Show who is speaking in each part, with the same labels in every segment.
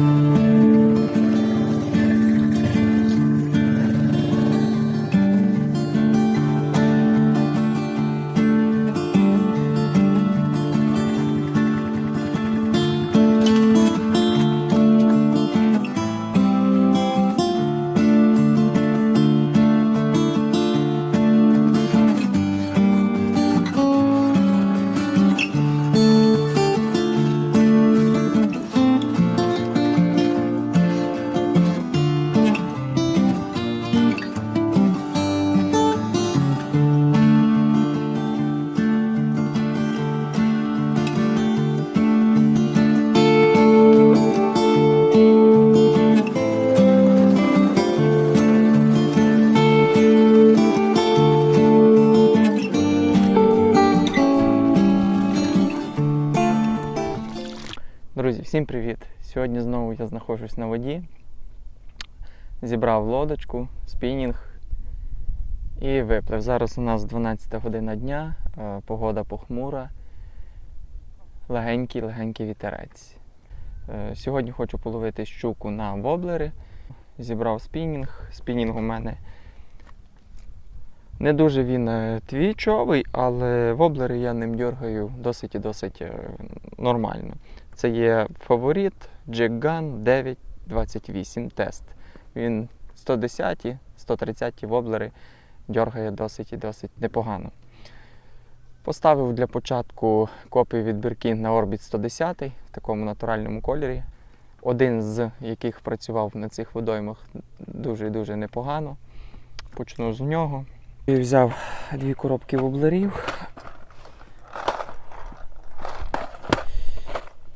Speaker 1: Друзі, Сьогодні знову я знаходжусь на воді. Зібрав лодочку, спінінг і виплив. Зараз у нас 12 година дня, е, погода похмура, легенький, легенький вітерець. Е, Сьогодні хочу половити щуку на воблери. Зібрав спінінг. Спінінг у мене не дуже він е, твічовий, але воблери я ним дергаю досить і досить нормально. Це є фаворит Jig-Gun 928 тест. Він 110, 130 воблери дергає досить і досить непогано. Поставив для початку копію від Birkin на Orbit 110 в такому натуральному кольорі. Один з яких працював на цих водоймах дуже і дуже непогано. Почну з нього. І взяв дві коробки воблерів.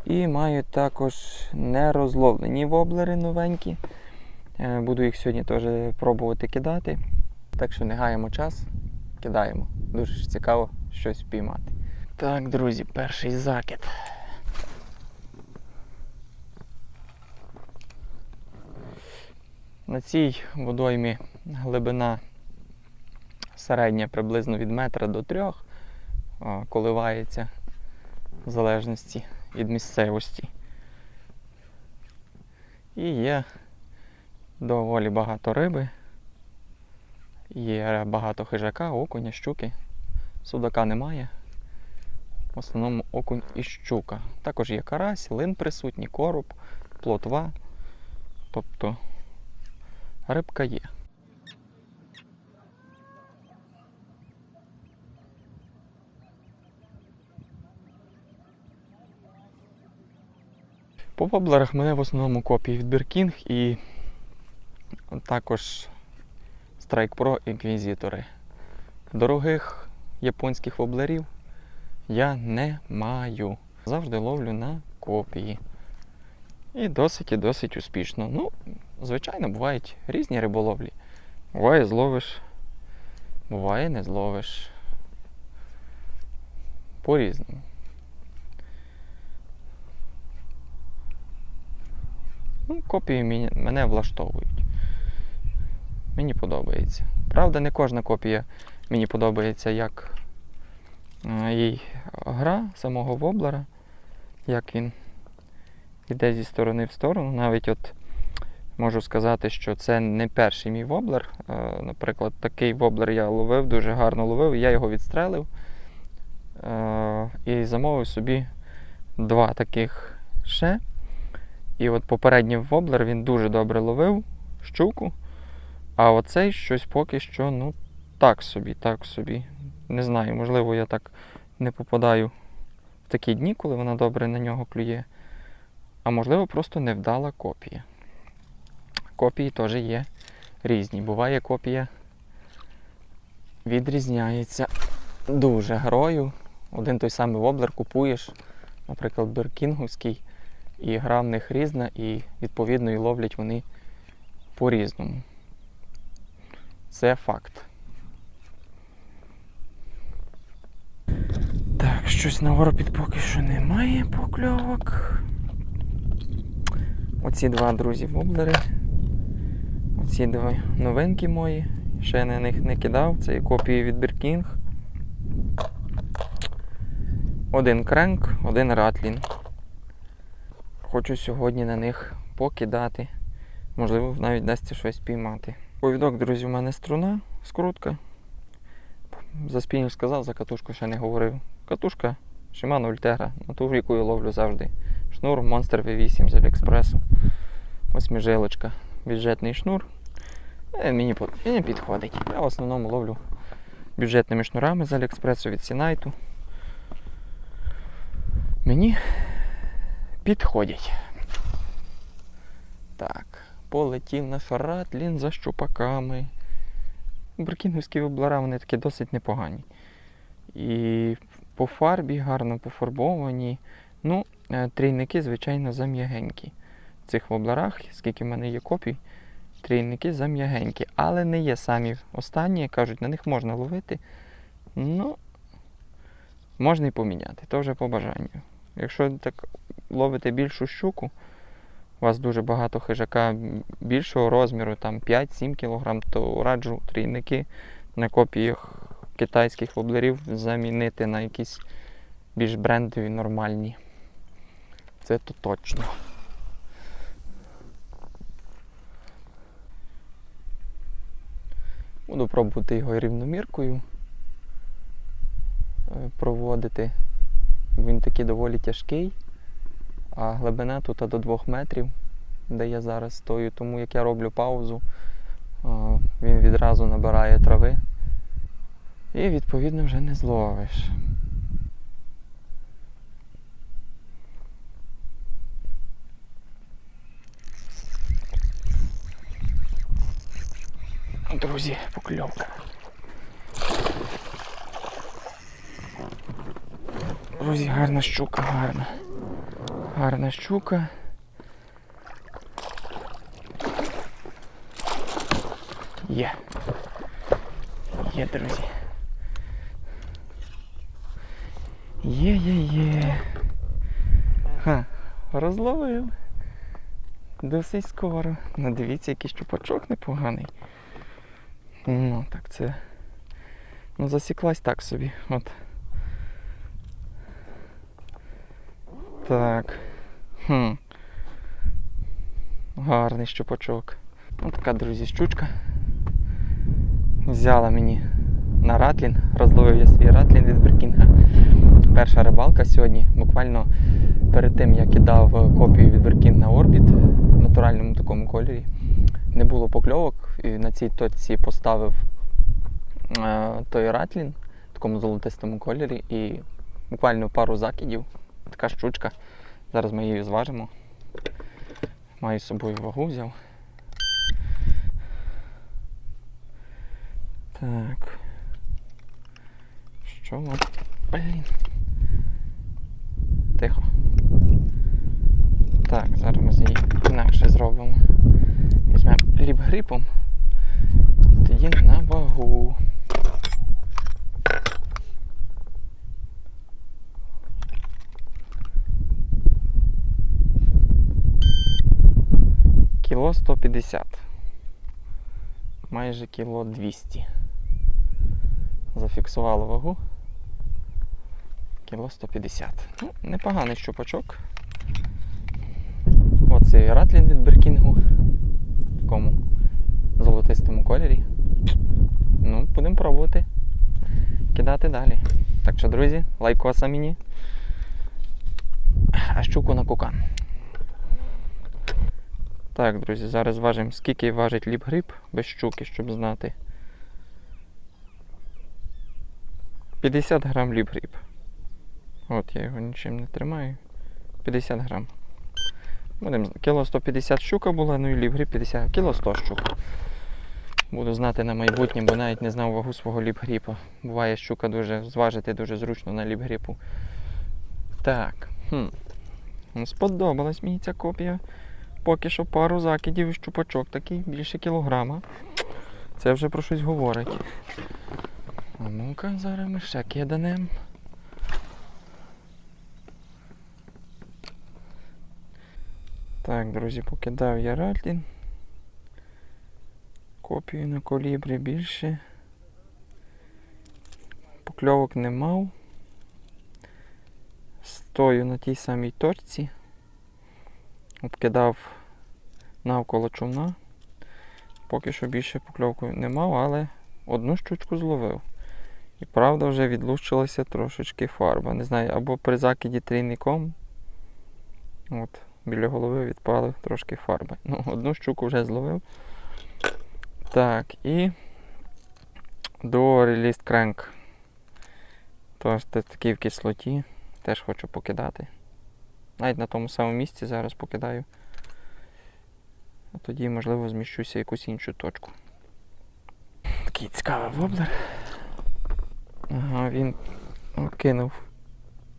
Speaker 1: І маю також нерозловлені воблери новенькі. Е, Буду їх сьогодні теж пробувати кидати. Так що не гаємо час, кидаємо. Дуже ж цікаво щось впіймати. Так, друзі, перший закид. На цій водоймі глибина середня приблизно від метра до трьох, коливається в залежності від місцевості. І є доволі багато риби, є багато хижака, окуня, щуки. Судака немає. В основному окунь і щука. Також є карась, лин присутній, короб, плотва. Тобто рибка є. По воблерах мене в основному копії від Birking і також Strike Pro інквізітори. Дорогих японських воблерів я не маю. Завжди ловлю на копії. І досить і досить успішно. Ну, звичайно, бувають різні риболовлі. Буває зловиш, буває не зловиш. По-різному. Ну, копії мене влаштовують. Мені подобається. Правда, не кожна копія мені подобається, як е, їй гра самого воблера, як він йде зі сторони в сторону. Навіть от можу сказати, що це не перший мій воблер. Е, Наприклад, такий воблер я ловив, дуже гарно ловив, я його відстрелив е, і замовив собі два таких ще. І от попередній воблер він дуже добре ловив щуку. А оцей щось поки що, ну, так собі, так собі. Не знаю, можливо, я так не попадаю в такі дні, коли вона добре на нього клює. А можливо, просто невдала копія. Копії теж є різні. Буває копія відрізняється дуже грою. Один той самий воблер купуєш, наприклад, Біркінгівський, і гра в них різна, і відповідно і ловлять вони по-різному. Це факт. Так, щось на оропід поки що немає покльовок. Оці два друзі воблери. Оці два новинки мої. Ще я на них не кидав. Це є копії від Біркінг. Один кренк, один ратлін. Хочу сьогодні на них покидати. Можливо, навіть вдасться щось піймати. Повідок, друзі, у мене струна, скрутка. За спінінг сказав, за катушку ще не говорив. Катушка Shimano Ultegra, на ту, яку я ловлю завжди. Шнур Monster V8 з Аліекспресу. Восьмижилочка. Бюджетний шнур. Е, Мені, мені підходить. Я в основному ловлю бюджетними шнурами з Аліекспресу від Сінайту. Мені підходять. Так, полетів наш ратлін за щупаками. Буркінгівські воблера вони такі досить непогані. І по фарбі гарно пофарбовані. Ну, е, трійники, звичайно, зам'ягенькі. В цих воблерах, скільки в мене є копій, трійники зам'ягенькі. Але не є самі останні, кажуть, на них можна ловити. Ну, можна і поміняти, то вже по бажанню. Якщо так ловите більшу щуку, у вас дуже багато хижака більшого розміру, там 5-7 кг, то раджу трійники на копіях китайських воблерів замінити на якісь більш брендові, нормальні. Це то точно. Буду пробувати його рівноміркою е, проводити. Він такий доволі тяжкий, а глибина тут до 2 метрів, де я зараз стою, тому як я роблю паузу, він відразу набирає трави і відповідно вже не зловиш. Друзі, покльовка. Друзі, гарна щука, гарна. Гарна щука. Є. Є, друзі. Є, є, є. Ха, розловив. Досить скоро. Ну дивіться, який щупачок непоганий. Ну, так це. Ну, засіклась так собі. От. Так. Хм. Гарний щупачок. Ось така, друзі, щучка. Взяла мені на ратлін, розловив я свій ратлін від Беркінга. Перша рибалка сьогодні. Буквально перед тим я кидав копію від Беркінг на орбіт в натуральному такому кольорі. Не було покльовок, і на цій точці поставив е, той ратлін в такому золотистому кольорі і буквально пару закидів. Така щучка. Зараз ми її зважимо. Маю з собою вагу взяв. Так. Що вам? Блін. Тихо. Так, зараз ми з її інакше зробимо. Візьмемо ліп-грипом. І тоді на вагу. Кіло 150. Майже кіло 200. Зафіксували вагу. Кіло 150. Ну, непоганий щупачок. Оцей ратлін від Беркінгу. В такому золотистому кольорі. Ну, будемо пробувати кидати далі. Так що, друзі, лайкоса мені. А щуку на кукан. Так, друзі, зараз важимо, скільки важить ліп-гриб без щуки, щоб знати. 50 грам ліп-гриб. От я його нічим не тримаю. 50 грам. Будемо, кіло 150 щука була, ну і ліп-гриб 50, кіло 100 щук. Буду знати на майбутнє, бо навіть не знав вагу свого ліп-гріпа. Буває щука дуже зважити дуже зручно на ліп-гріпу. Так. Хм. Сподобалась мені ця копія. Поки що пару закидів і щупачок такий, більше кілограма. Це вже про щось говорить. Ну-ка, зараз ми ще киданем. Так, друзі, покидав я ратлін. Копію на колібрі більше. Покльовок не мав. Стою на тій самій точці. Обкидав навколо човна. Поки що більше покльовку не мав, але одну щучку зловив. І правда вже відлущилася трошечки фарба. Не знаю, або при закиді трійником. От, біля голови відпали трошки фарби. Ну, одну щуку вже зловив. Так, і до реліст кренк. Тож такий в кислоті. Теж хочу покидати. Навіть на тому самому місці зараз покидаю. А тоді, можливо, зміщуся в якусь іншу точку. Такий цікавий воблер. Ага, він кинув.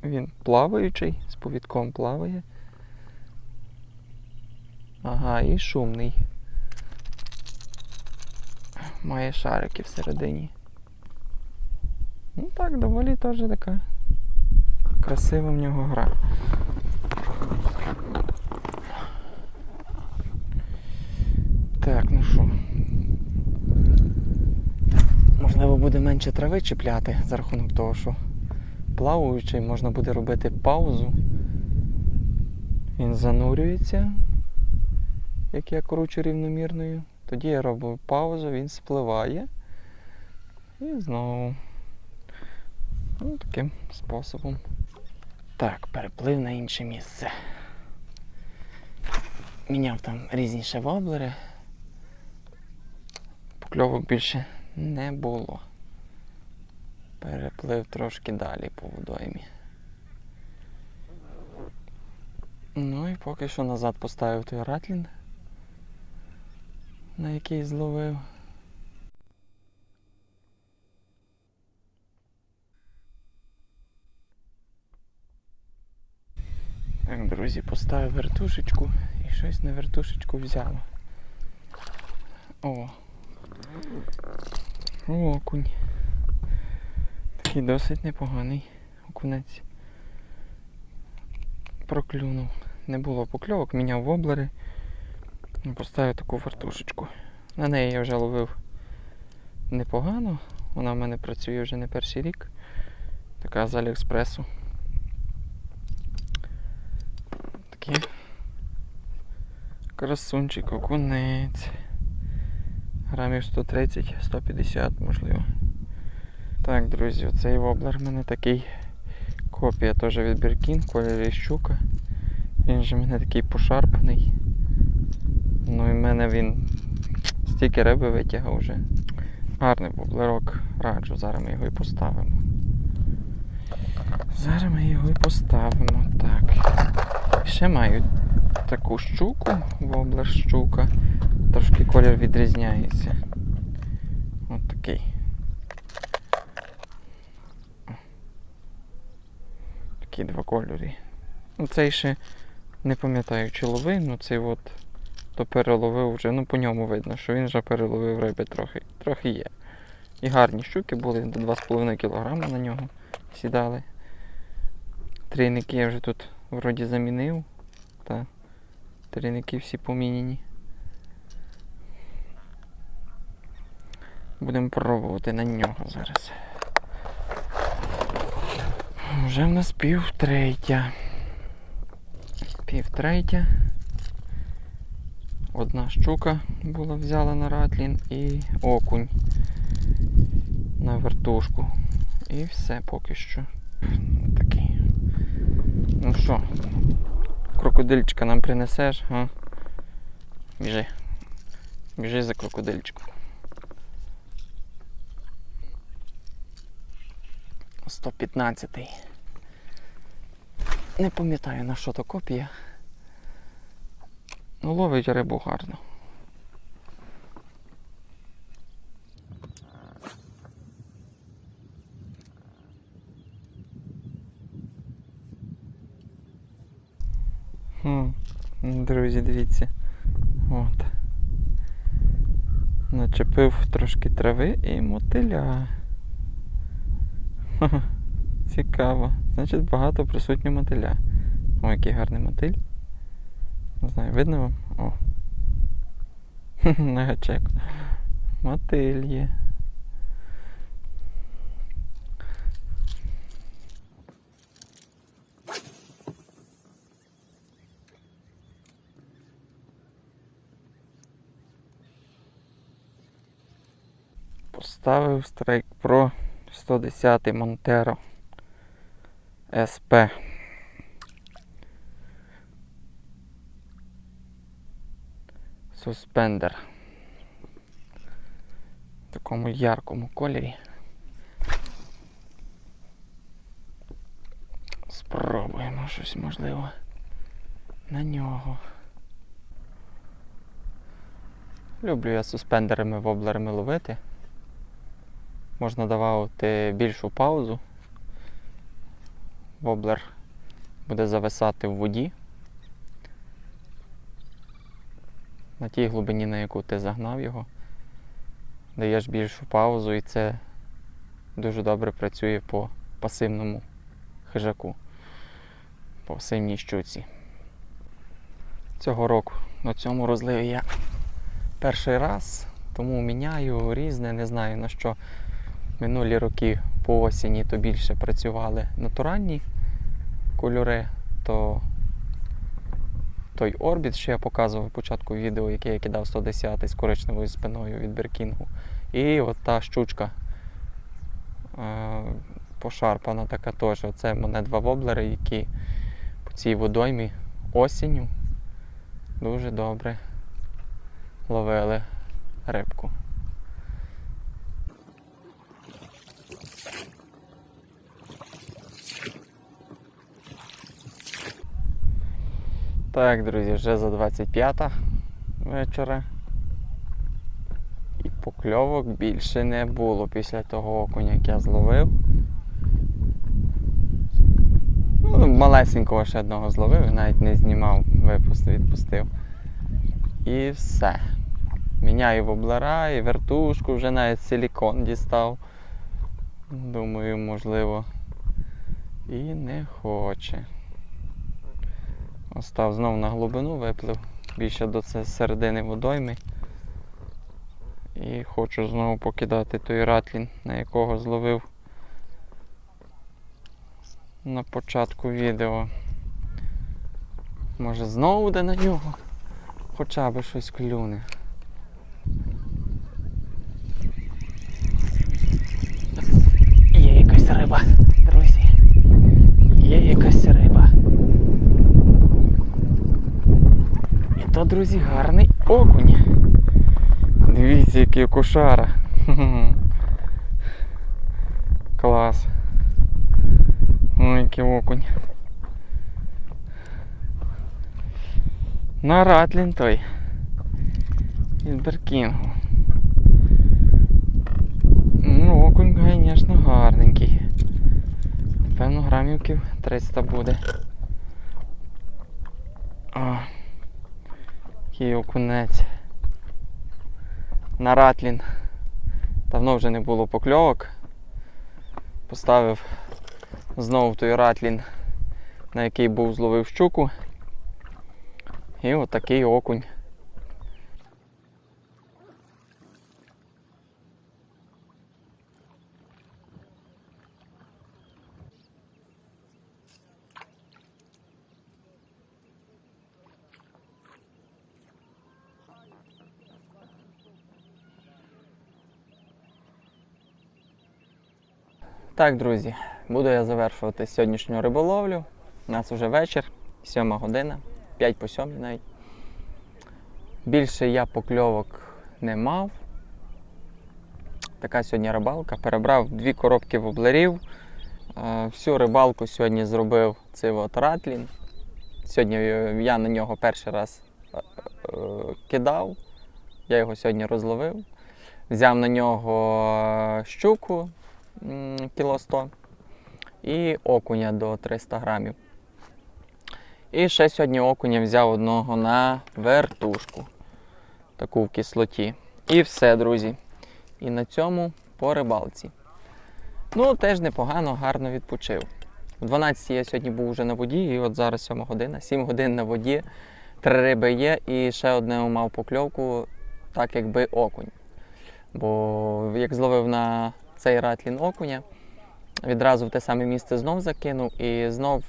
Speaker 1: Він плаваючий, з повідком плаває. Ага, і шумний. Має шарики всередині. Ну так, доволі теж така красива в нього гра. Так, ну що. Можливо, буде менше трави чіпляти за рахунок того, що плаваючий можна буде робити паузу. Він занурюється, як я кручу рівномірною. Тоді я роблю паузу, він спливає. І знову. Ну, таким способом. Так, переплив на інше місце. Міняв там різні ще воблери. Покльовок більше не було. Переплив трошки далі по водоймі. Ну і поки що назад поставив той ратлін, на який зловив. Так, друзі, поставив вертушечку і щось на вертушечку взяло. О. Окунь. Такий досить непоганий окунець. Проклюнув. Не було покльовок, міняв воблери. і Поставив таку вертушечку. На неї я вже ловив непогано. Вона в мене працює вже не перший рік. Така з Аліекспресу. Такий красунчик, окунець. Грамів 130-150, можливо. Так, друзі, оцей воблер в мене такий копія теж від Біркін, кольорі щука. Він же в мене такий пошарпаний. Ну і в мене він стільки риби витягав вже. Гарний воблерок, раджу, зараз ми його і поставимо. Зараз ми його і поставимо. Так. Ще маю таку щуку, воблер щука. Трошки колір відрізняється. От такий. Такі два кольори. Ну, цей ще не пам'ятаю, чи ловив, ну цей от то переловив вже, ну по ньому видно, що він вже переловив риби трохи. Трохи є. І гарні щуки були, до 2,5 кг на нього сідали. Трійники я вже тут вроді замінив. Та трійники всі поміняні. Будемо пробувати на нього зараз. Вже в нас пів третя. Пів третя. Одна щука була взяла на ратлін і окунь на вертушку. І все поки що. Такий. Ну що, крокодильчика нам принесеш, а? Біжи. Біжи за крокодильчиком. 115. Не пам'ятаю на що то копія. Ну, ловить рибу гарно. Друзі, дивіться. От. Начепив трошки трави і мотиля. Ха. Цікаво. Значить багато присутньо мотиля. О, який гарний мотиль. Не знаю, видно вам? О. На гачек. Мотиль є. Поставив страйк про. 110 Montero SP. Суспендер. В такому яркому кольорі. Спробуємо щось можливо на нього. Люблю я суспендерами воблерами ловити. Можна давати більшу паузу. Воблер буде зависати в воді. На тій глибині, на яку ти загнав його, даєш більшу паузу і це дуже добре працює по пасивному хижаку, по пасивній щуці. Цього року на цьому розливі я перший раз, тому міняю різне, не знаю на що. Минулі роки по осені то більше працювали натуральні кольори, то той орбіт, що я показував початку відео, який я кидав 110 з коричневою спиною від Беркінгу. І от та щучка е, пошарпана така теж. Оце в мене два воблери, які по цій водоймі осінню дуже добре ловили рибку. Так, друзі, вже за 25 вечора. І покльовок більше не було після того окуня, як я зловив. Ну, малесенького ще одного зловив, навіть не знімав, випустив, відпустив. І все. Міняю воблера і вертушку, вже навіть силікон дістав. Думаю, можливо. І не хоче. Остав знову на глибину, виплив більше до середини водойми. І хочу знову покидати той ратлін, на якого зловив на початку відео. Може знову буде на нього хоча б щось клюне. Є якась риба, друзі. Є якась риба. І то, друзі, гарний окунь. Дивіться, який кошара. Клас. Ой, який окунь. На ратлін той. Від Беркінгу. Ну, окунь, звісно, гарненький. Певно, грамівків 300 буде. О, який окунець. На ратлін. Давно вже не було покльовок. Поставив знову той ратлін, на який був зловив щуку. І отакий окунь. Так, друзі, буду я завершувати сьогоднішню риболовлю. У нас вже вечір, 7 година, 5 по 7 навіть. Більше я покльовок не мав. Така сьогодні рибалка. Перебрав дві коробки воблерів. Е, Всю рибалку сьогодні зробив цей от ратлін. Сьогодні я на нього перший раз е, е, кидав. Я його сьогодні розловив. Взяв на нього щуку кіло 100 і окуня до 300 грамів. І ще сьогодні окуня взяв одного на вертушку. Таку в кислоті. І все, друзі. І на цьому по рибалці. Ну, теж непогано, гарно відпочив. В 12 я сьогодні був вже на воді, і от зараз 7 година, 7 годин на воді, три риби є, і ще одне мав покльовку, так якби окунь. Бо як зловив на цей ратлін окуня, відразу в те саме місце знов закинув і знов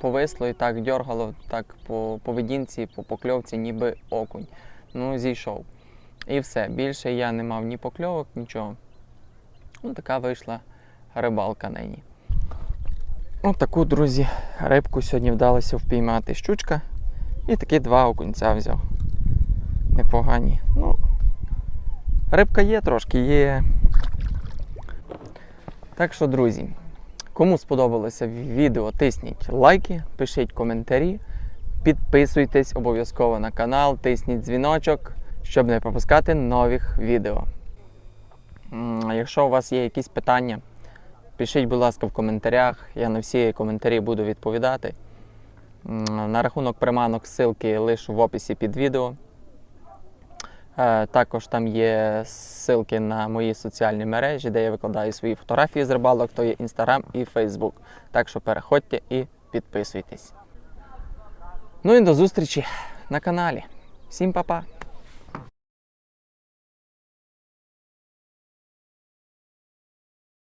Speaker 1: повисло і так дьоргало так по поведінці, по покльовці, ніби окунь. Ну, зійшов. І все. Більше я не мав ні покльовок, нічого. Ну, така вийшла рибалка нині. Ось таку, друзі, рибку сьогодні вдалося впіймати щучка. І такі два окунця взяв. Непогані. Ну, рибка є трошки, є. Так що, друзі, кому сподобалося відео, тисніть лайки, пишіть коментарі, підписуйтесь обов'язково на канал, тисніть дзвіночок, щоб не пропускати нових відео. Якщо у вас є якісь питання, пишіть, будь ласка, в коментарях. Я на всі коментарі буду відповідати. На рахунок приманок ссылки лишу в описі під відео. Е, Також там є ссылки на мої соціальні мережі, де я викладаю свої фотографії з рибалок, то є Instagram і Facebook. Так що переходьте і підписуйтесь. Ну і до зустрічі на каналі. Всім па-па!